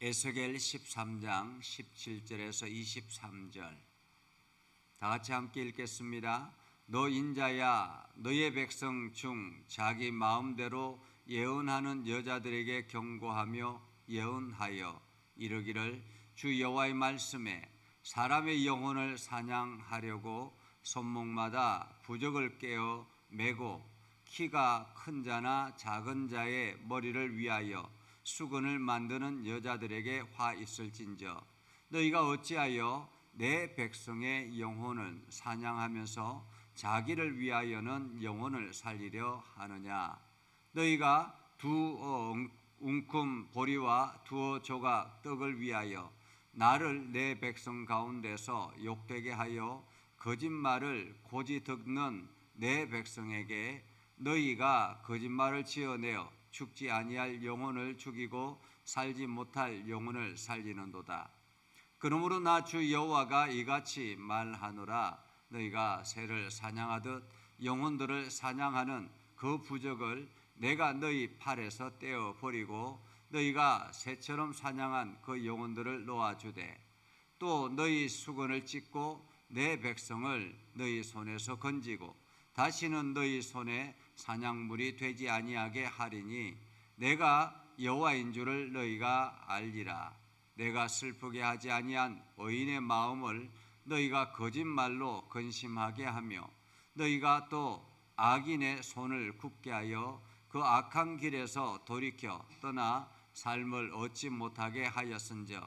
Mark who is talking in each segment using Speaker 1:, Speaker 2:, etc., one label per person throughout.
Speaker 1: 에스겔 13장 17절에서 23절 다 같이 함께 읽겠습니다. 너 인자야 너의 백성 중 자기 마음대로 예언하는 여자들에게 경고하며 예언하여 이르기를 주 여호와의 말씀에 사람의 영혼을 사냥하려고 손목마다 부적을 깨어 메고 키가 큰 자나 작은 자의 머리를 위하여 수건을 만드는 여자들에게 화 있을진저 너희가 어찌하여 내 백성의 영혼을 사냥하면서 자기를 위하여는 영혼을 살리려 하느냐? 너희가 두 어, 웅큼 보리와 두어 조각 떡을 위하여 나를 내 백성 가운데서 욕되게 하여 거짓말을 고지 듣는 내 백성에게 너희가 거짓말을 지어내어 죽지 아니할 영혼을 죽이고 살지 못할 영혼을 살리는도다. 그러므로 나 주 여호와가 이같이 말하노라 너희가 새를 사냥하듯 영혼들을 사냥하는 그 부적을 내가 너희 팔에서 떼어 버리고 너희가 새처럼 사냥한 그 영혼들을 놓아 주되 또 너희 수건을 찢고 내 백성을 너희 손에서 건지고 다시는 너희 손에 사냥물이 되지 아니하게 하리니 내가 여호와인 줄을 너희가 알리라. 내가 슬프게 하지 아니한 의인의 마음을 너희가 거짓말로 근심하게 하며 너희가 또 악인의 손을 굳게 하여 그 악한 길에서 돌이켜 떠나 삶을 얻지 못하게 하였은즉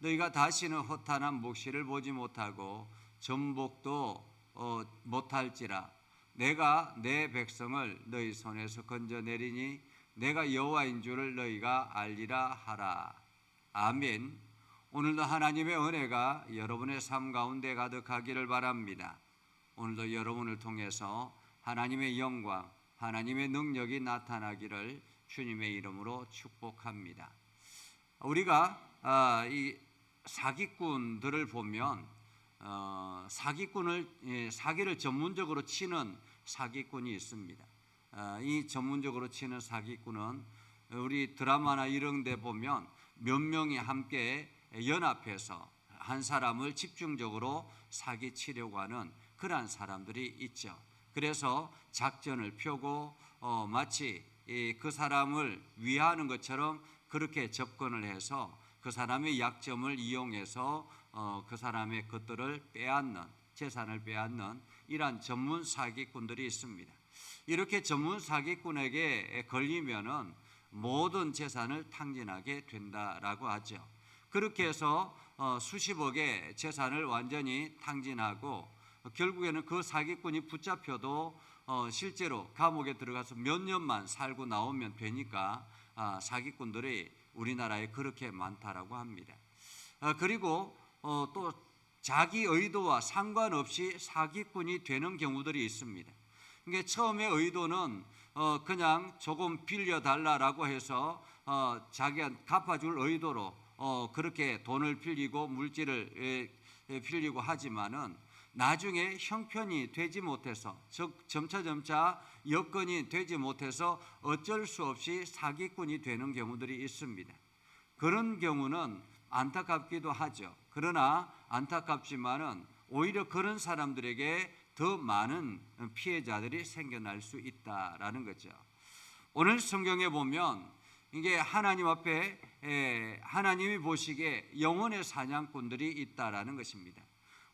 Speaker 1: 너희가 다시는 허탄한 묵시를 보지 못하고 전복도 어, 못할지라 내가 내 백성을 너희 손에서 건져내리니 내가 여호와인 줄을 너희가 알리라 하라 아멘. 오늘도 하나님의 은혜가 여러분의 삶 가운데 가득하기를 바랍니다. 오늘도 여러분을 통해서 하나님의 영광, 하나님의 능력이 나타나기를 주님의 이름으로 축복합니다. 우리가 아, 이 사기꾼들을 보면 어, 사기꾼을 예, 사기를 전문적으로 치는 사기꾼이 있습니다. 아, 이 전문적으로 치는 사기꾼은 우리 드라마나 이런 데 보면 몇 명이 함께 연합해서 한 사람을 집중적으로 사기치려고 하는 그러한 사람들이 있죠. 그래서 작전을 펴고 어, 마치 그 사람을 위하는 것처럼 그렇게 접근을 해서 그 사람의 약점을 이용해서 어, 그 사람의 것들을 빼앗는 재산을 빼앗는 이러한 전문 사기꾼들이 있습니다. 이렇게 전문 사기꾼에게 걸리면은 모든 재산을 탕진하게 된다라고 하죠. 그렇게 해서 어, 수십억의 재산을 완전히 탕진하고 결국에는 그 사기꾼이 붙잡혀도 어, 실제로 감옥에 들어가서 몇 년만 살고 나오면 되니까 아, 사기꾼들이 우리나라에 그렇게 많다라고 합니다. 아, 그리고 어, 또 자기 의도와 상관없이 사기꾼이 되는 경우들이 있습니다. 그러니까 처음에 의도는 어 그냥 조금 빌려 달라라고 해서 어 자기가 갚아줄 의도로 어 그렇게 돈을 빌리고 물질을 에, 에 빌리고 하지만은 나중에 형편이 되지 못해서 즉 점차 점차 여건이 되지 못해서 어쩔 수 없이 사기꾼이 되는 경우들이 있습니다. 그런 경우는 안타깝기도 하죠. 그러나 안타깝지만은 오히려 그런 사람들에게 더 많은 피해자들이 생겨날 수 있다라는 거죠. 오늘 성경에 보면 이게 하나님 앞에 하나님이 보시기에 영혼의 사냥꾼들이 있다라는 것입니다.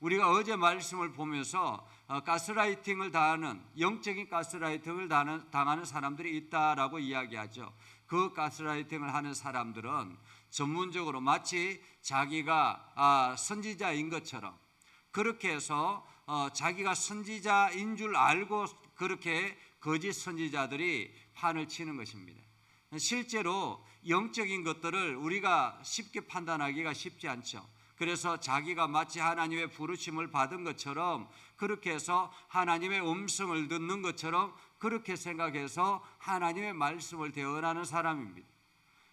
Speaker 1: 우리가 어제 말씀을 보면서 어, 가스라이팅을 당하는 영적인 가스라이팅을 당하는 사람들이 있다라고 이야기하죠. 그 가스라이팅을 하는 사람들은 전문적으로 마치 자기가 아, 선지자인 것처럼 그렇게 해서 어, 자기가 선지자인 줄 알고 그렇게 거짓 선지자들이 판을 치는 것입니다. 실제로 영적인 것들을 우리가 쉽게 판단하기가 쉽지 않죠. 그래서 자기가 마치 하나님의 부르심을 받은 것처럼 그렇게 해서 하나님의 음성을 듣는 것처럼 그렇게 생각해서 하나님의 말씀을 대언하는 사람입니다.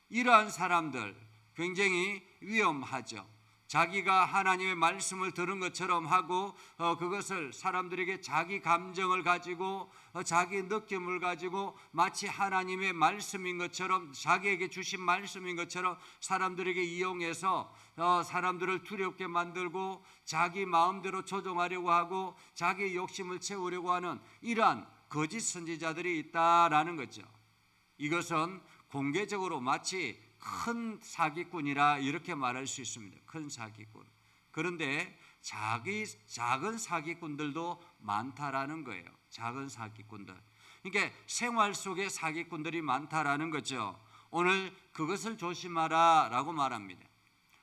Speaker 1: 이러한 사람들 굉장히 위험하죠. 자기가 하나님의 말씀을 들은 것처럼 하고 어, 그것을 사람들에게 자기 감정을 가지고 어, 자기 느낌을 가지고 마치 하나님의 말씀인 것처럼 자기에게 주신 말씀인 것처럼 사람들에게 이용해서 어, 사람들을 두렵게 만들고 자기 마음대로 조종하려고 하고 자기 욕심을 채우려고 하는 이러한 거짓 선지자들이 있다라는 거죠. 이것은 공개적으로 마치 큰 사기꾼이라 이렇게 말할 수 있습니다. 큰 사기꾼. 그런데 자기 작은 사기꾼들도 많다라는 거예요. 작은 사기꾼들. 그러니까 생활 속에 사기꾼들이 많다라는 거죠. 오늘 그것을 조심하라라고 말합니다.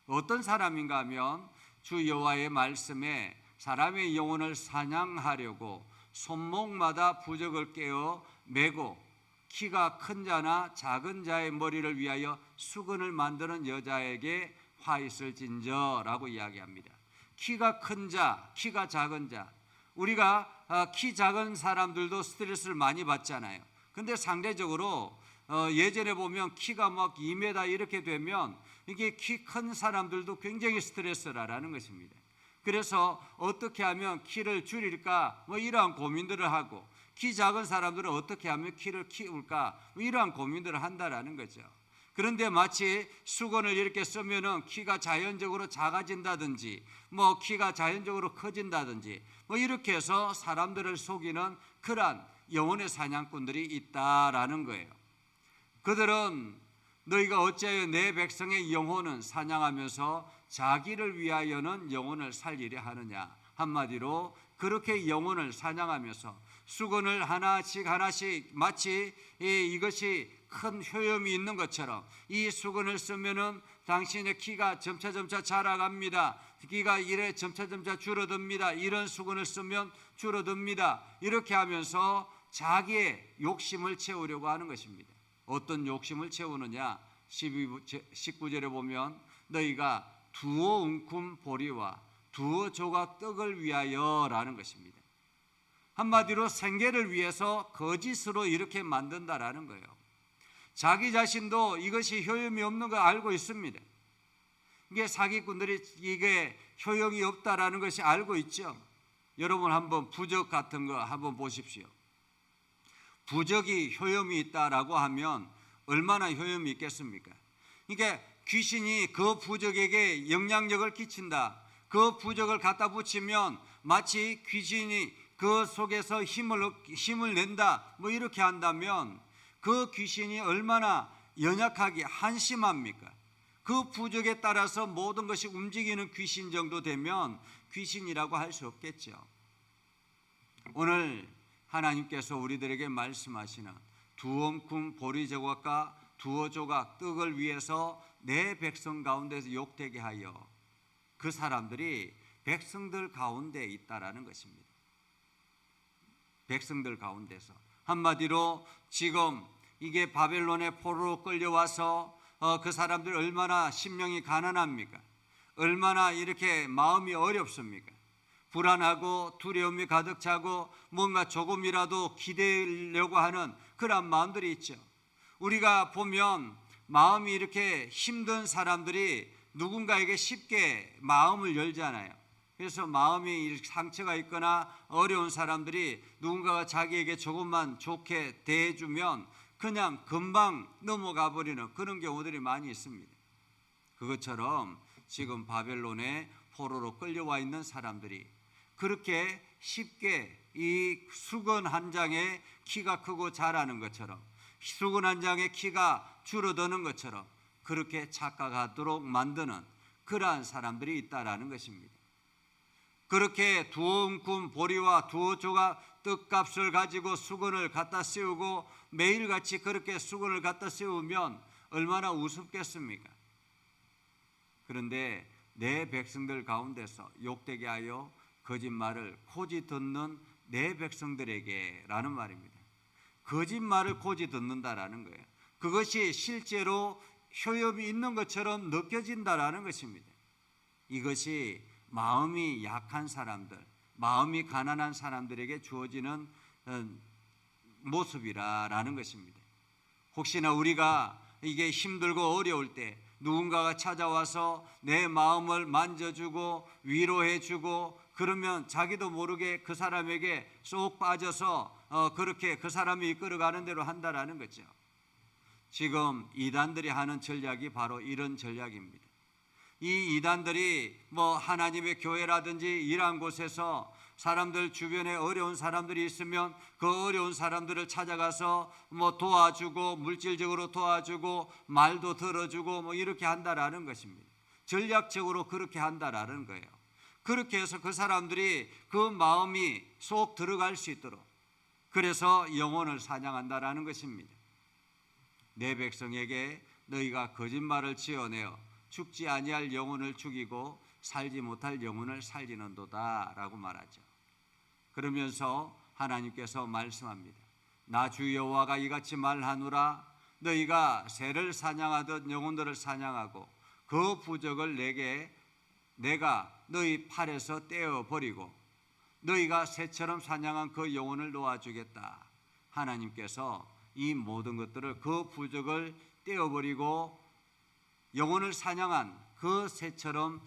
Speaker 1: 어떤 사람인가 하면 주 여호와의 말씀에 사람의 영혼을 사냥하려고 손목마다 부적을 깨어 메고 키가 큰 자나 작은 자의 머리를 위하여 수건을 만드는 여자에게 화 있을 진저라고 이야기합니다. 키가 큰 자, 키가 작은 자. 우리가 아, 키 작은 사람들도 스트레스를 많이 받잖아요. 근데 상대적으로 어, 예전에 보면 키가 막 2m 이렇게 되면 이게 키 큰 사람들도 굉장히 스트레스라는 것입니다. 그래서 어떻게 하면 키를 줄일까 뭐 이러한 고민들을 하고 키 작은 사람들은 어떻게 하면 키를 키울까 뭐 이러한 고민들을 한다라는 거죠. 그런데 마치 수건을 이렇게 쓰면은 키가 자연적으로 작아진다든지 뭐 키가 자연적으로 커진다든지 뭐 이렇게 해서 사람들을 속이는 그러한 영혼의 사냥꾼들이 있다라는 거예요. 그들은 너희가 어찌하여 내 백성의 영혼은 사냥하면서 자기를 위하여는 영혼을 살리려 하느냐 한마디로 그렇게 영혼을 사냥하면서 수건을 하나씩 하나씩 마치 이것이 큰 효염이 있는 것처럼 이 수건을 쓰면은 당신의 키가 점차 점차 자라갑니다. 키가 이래 점차 점차 줄어듭니다. 이런 수건을 쓰면 줄어듭니다. 이렇게 하면서 자기의 욕심을 채우려고 하는 것입니다. 어떤 욕심을 채우느냐? 12, 19절에 보면 너희가 두어 웅큼 보리와 두어 조각 떡을 위하여라는 것입니다. 한마디로 생계를 위해서 거짓으로 이렇게 만든다라는 거예요. 자기 자신도 이것이 효용이 없는 거 알고 있습니다. 이게 사기꾼들이 이게 효용이 없다라는 것이 알고 있죠. 여러분 한번 부적 같은 거 한번 보십시오. 부적이 효용이 있다라고 하면 얼마나 효용이 있겠습니까? 그러니까 귀신이 그 부적에게 영향력을 끼친다. 그 부적을 갖다 붙이면 마치 귀신이 그 속에서 힘을 힘을 낸다. 뭐 이렇게 한다면 그 귀신이 얼마나 연약하게 한심합니까? 그 부적에 따라서 모든 것이 움직이는 귀신 정도 되면 귀신이라고 할 수 없겠죠. 오늘 하나님께서 우리들에게 말씀하시는 두엄쿵 보리 조각과 두어 조각 떡을 위해서 내 백성 가운데서 욕되게 하여 그 사람들이 백성들 가운데 있다라는 것입니다. 백성들 가운데서 한마디로 지금 이게 바벨론의 포로로 끌려와서 어, 그 사람들 얼마나 심령이 가난합니까? 얼마나 이렇게 마음이 어렵습니까? 불안하고 두려움이 가득 차고 뭔가 조금이라도 기대려고 하는 그런 마음들이 있죠. 우리가 보면 마음이 이렇게 힘든 사람들이 누군가에게 쉽게 마음을 열잖아요. 그래서 마음이 상처가 있거나 어려운 사람들이 누군가가 자기에게 조금만 좋게 대해주면 그냥 금방 넘어가 버리는 그런 경우들이 많이 있습니다. 그것처럼 지금 바벨론의 포로로 끌려와 있는 사람들이 그렇게 쉽게 이 수건 한 장에 키가 크고 자라는 것처럼 수건 한 장에 키가 줄어드는 것처럼 그렇게 착각하도록 만드는 그러한 사람들이 있다라는 것입니다. 그렇게 두어 움큼 보리와 두어 조각 떡값을 가지고 수건을 갖다 씌우고 매일같이 그렇게 수건을 갖다 씌우면 얼마나 우습겠습니까? 그런데 내 백성들 가운데서 욕되게 하여 거짓말을 코지 듣는 내 백성들에게라는 말입니다. 거짓말을 코지 듣는다라는 거예요. 그것이 실제로 효협이 있는 것처럼 느껴진다라는 것입니다. 이것이 마음이 약한 사람들, 마음이 가난한 사람들에게 주어지는 어, 모습이라라는 것입니다. 혹시나 우리가 이게 힘들고 어려울 때 누군가가 찾아와서 내 마음을 만져주고 위로해주고 그러면 자기도 모르게 그 사람에게 쏙 빠져서 어, 그렇게 그 사람이 이끌어가는 대로 한다라는 거죠. 지금 이단들이 하는 전략이 바로 이런 전략입니다. 이 이단들이 뭐 하나님의 교회라든지 이러한 곳에서 사람들 주변에 어려운 사람들이 있으면 그 어려운 사람들을 찾아가서 뭐 도와주고 물질적으로 도와주고 말도 들어주고 뭐 이렇게 한다라는 것입니다. 전략적으로 그렇게 한다라는 거예요. 그렇게 해서 그 사람들이 그 마음이 쏙 들어갈 수 있도록 그래서 영혼을 사냥한다라는 것입니다. 내 백성에게 너희가 거짓말을 지어내어 죽지 아니할 영혼을 죽이고 살지 못할 영혼을 살리는도다라고 말하죠. 그러면서 하나님께서 말씀합니다. 나 주 여호와가 이같이 말하노라 너희가 새를 사냥하듯 영혼들을 사냥하고 그 부적을 내게 내가 너희 팔에서 떼어 버리고 너희가 새처럼 사냥한 그 영혼을 놓아 주겠다. 하나님께서 이 모든 것들을 그 부적을 떼어 버리고 영혼을 사냥한 그 새처럼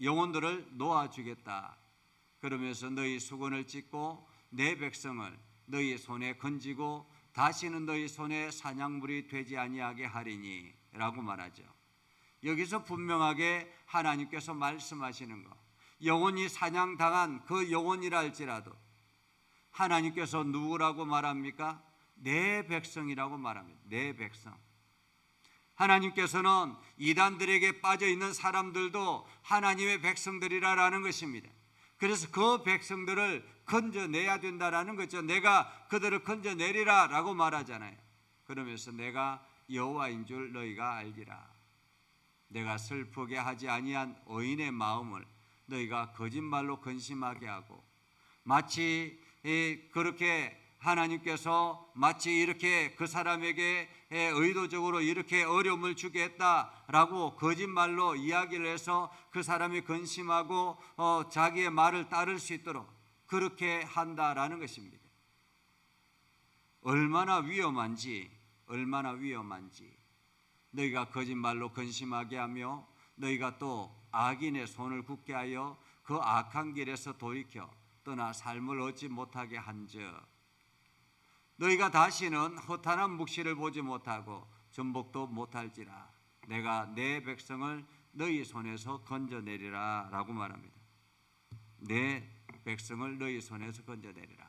Speaker 1: 영혼들을 놓아주겠다. 그러면서 너희 수건을 찢고 내 백성을 너희 손에 건지고 다시는 너희 손에 사냥물이 되지 아니하게 하리니라고 말하죠. 여기서 분명하게 하나님께서 말씀하시는 거. 영혼이 사냥당한 그 영혼이라 할지라도 하나님께서 누구라고 말합니까? 내 백성이라고 말합니다. 내 백성. 하나님께서는 이단들에게 빠져 있는 사람들도 하나님의 백성들이라라는 것입니다. 그래서 그 백성들을 건져내야 된다라는 거죠. 내가 그들을 건져내리라라고 말하잖아요. 그러면서 내가 여호와인 줄 너희가 알기라. 내가 슬프게 하지 아니한 어인의 마음을 너희가 거짓말로 근심하게 하고 마치 그렇게 하나님께서 마치 이렇게 그 사람에게 의도적으로 이렇게 어려움을 주게 했다라고 거짓말로 이야기를 해서 그 사람이 근심하고 어, 자기의 말을 따를 수 있도록 그렇게 한다라는 것입니다. 얼마나 위험한지 얼마나 위험한지 너희가 거짓말로 근심하게 하며 너희가 또 악인의 손을 굳게 하여 그 악한 길에서 돌이켜 떠나 삶을 얻지 못하게 한즉 너희가 다시는 허탄한 묵시를 보지 못하고 전복도 못할지라 내가 내 백성을 너희 손에서 건져내리라 라고 말합니다. 내 백성을 너희 손에서 건져내리라.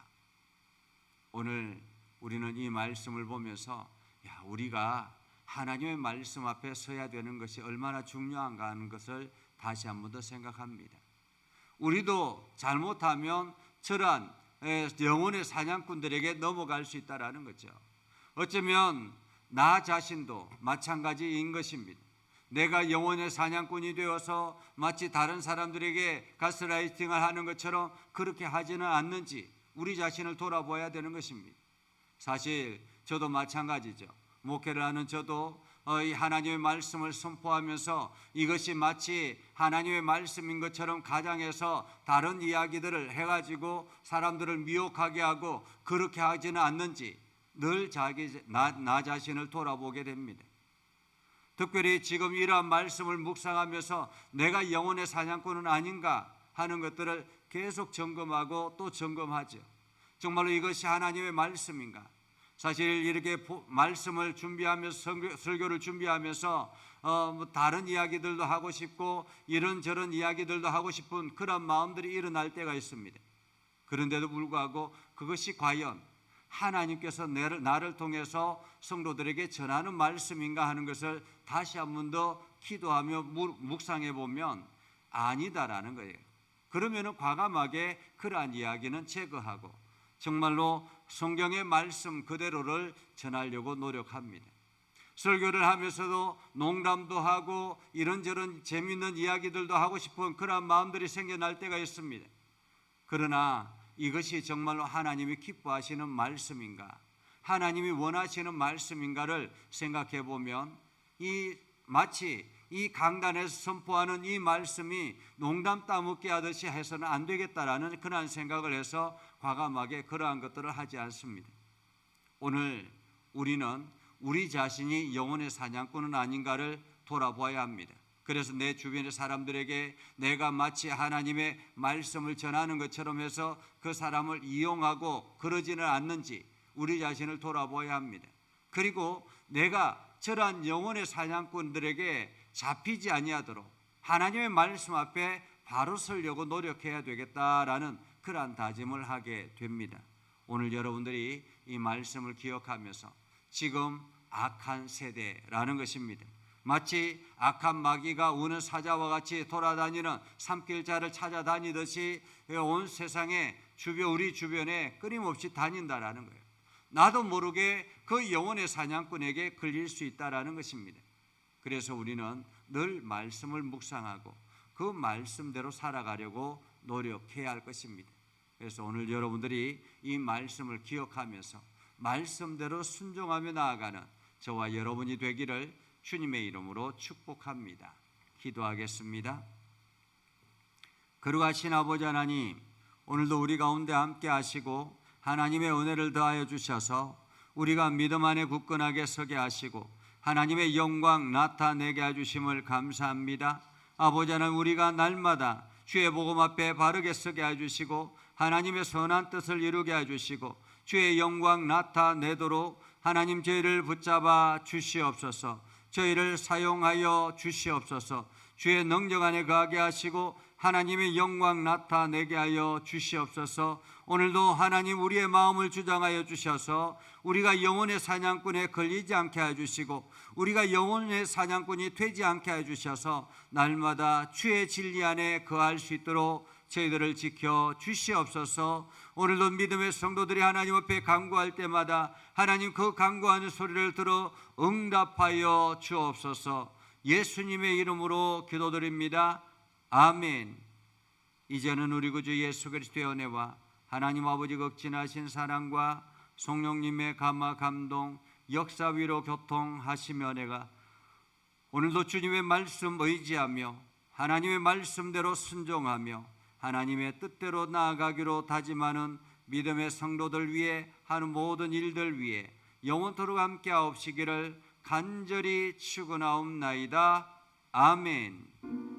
Speaker 1: 오늘 우리는 이 말씀을 보면서 야, 우리가 하나님의 말씀 앞에 서야 되는 것이 얼마나 중요한가 하는 것을 다시 한 번 더 생각합니다. 우리도 잘못하면 저러한 영혼의 사냥꾼들에게 넘어갈 수 있다라는 거죠. 어쩌면 나 자신도 마찬가지인 것입니다. 내가 영혼의 사냥꾼이 되어서 마치 다른 사람들에게 가스라이팅을 하는 것처럼 그렇게 하지는 않는지 우리 자신을 돌아봐야 되는 것입니다. 사실 저도 마찬가지죠. 목회를 하는 저도 어, 이 하나님의 말씀을 선포하면서 이것이 마치 하나님의 말씀인 것처럼 가장해서 다른 이야기들을 해가지고 사람들을 미혹하게 하고 그렇게 하지는 않는지 늘 자기 나, 나 자신을 돌아보게 됩니다. 특별히 지금 이러한 말씀을 묵상하면서 내가 영혼의 사냥꾼은 아닌가 하는 것들을 계속 점검하고 또 점검하죠. 정말로 이것이 하나님의 말씀인가? 사실 이렇게 말씀을 준비하면서 설교를 준비하면서 어, 뭐 다른 이야기들도 하고 싶고 이런저런 이야기들도 하고 싶은 그런 마음들이 일어날 때가 있습니다. 그런데도 불구하고 그것이 과연 하나님께서 나를, 나를 통해서 성도들에게 전하는 말씀인가 하는 것을 다시 한 번 더 기도하며 묵상해 보면 아니다라는 거예요. 그러면은 과감하게 그러한 이야기는 제거하고 정말로 성경의 말씀 그대로를 전하려고 노력합니다. 설교를 하면서도 농담도 하고 이런저런 재미있는 이야기들도 하고 싶은 그런 마음들이 생겨날 때가 있습니다. 그러나 이것이 정말로 하나님이 기뻐하시는 말씀인가? 하나님이 원하시는 말씀인가를 생각해 보면 이 마치 이 강단에서 선포하는 이 말씀이 농담 따먹게 하듯이 해서는 안 되겠다라는 그런 생각을 해서 과감하게 그러한 것들을 하지 않습니다. 오늘 우리는 우리 자신이 영혼의 사냥꾼은 아닌가를 돌아보아야 합니다. 그래서 내 주변의 사람들에게 내가 마치 하나님의 말씀을 전하는 것처럼 해서 그 사람을 이용하고 그러지는 않는지 우리 자신을 돌아보아야 합니다. 그리고 내가 저러한 영혼의 사냥꾼들에게 잡히지 아니하도록 하나님의 말씀 앞에 바로 서려고 노력해야 되겠다라는 그러한 다짐을 하게 됩니다. 오늘 여러분들이 이 말씀을 기억하면서 지금 악한 세대라는 것입니다. 마치 악한 마귀가 우는 사자와 같이 돌아다니는 산길자를 찾아다니듯이 온 세상에 주변 우리 주변에 끊임없이 다닌다라는 거예요. 나도 모르게 그 영혼의 사냥꾼에게 걸릴 수 있다라는 것입니다. 그래서 우리는 늘 말씀을 묵상하고 그 말씀대로 살아가려고 노력해야 할 것입니다. 그래서 오늘 여러분들이 이 말씀을 기억하면서 말씀대로 순종하며 나아가는 저와 여러분이 되기를 주님의 이름으로 축복합니다. 기도하겠습니다. 거룩하신 아버지 하나님, 오늘도 우리 가운데 함께 하시고 하나님의 은혜를 더하여 주셔서 우리가 믿음 안에 굳건하게 서게 하시고 하나님의 영광 나타내게 해주심을 감사합니다. 아버지 하나님 우리가 날마다 주의 복음 앞에 바르게 서게 해주시고 하나님의 선한 뜻을 이루게 해주시고 주의 영광 나타내도록 하나님 저희를 붙잡아 주시옵소서 저희를 사용하여 주시옵소서 주의 능력 안에 거하게 하시고 하나님의 영광 나타내게 하여 주시옵소서. 오늘도 하나님 우리의 마음을 주장하여 주셔서 우리가 영혼의 사냥꾼에 걸리지 않게 해 주시고 우리가 영혼의 사냥꾼이 되지 않게 해 주셔서 날마다 주의 진리 안에 거할 수 있도록 저희들을 지켜 주시옵소서. 오늘도 믿음의 성도들이 하나님 앞에 간구할 때마다 하나님 그 간구하는 소리를 들어 응답하여 주옵소서. 예수님의 이름으로 기도드립니다 아멘 이제는 우리 구주 예수 그리스도의 은혜와 하나님 아버지 극진하신 사랑과 성령님의 감화 감동 역사 위로 교통하시며 내가 오늘도 주님의 말씀 의지하며 하나님의 말씀대로 순종하며 하나님의 뜻대로 나아가기로 다짐하는 믿음의 성도들 위해 하는 모든 일들 위해 영원토록 함께 하옵시기를 간절히 축원하옵나이다. 아멘.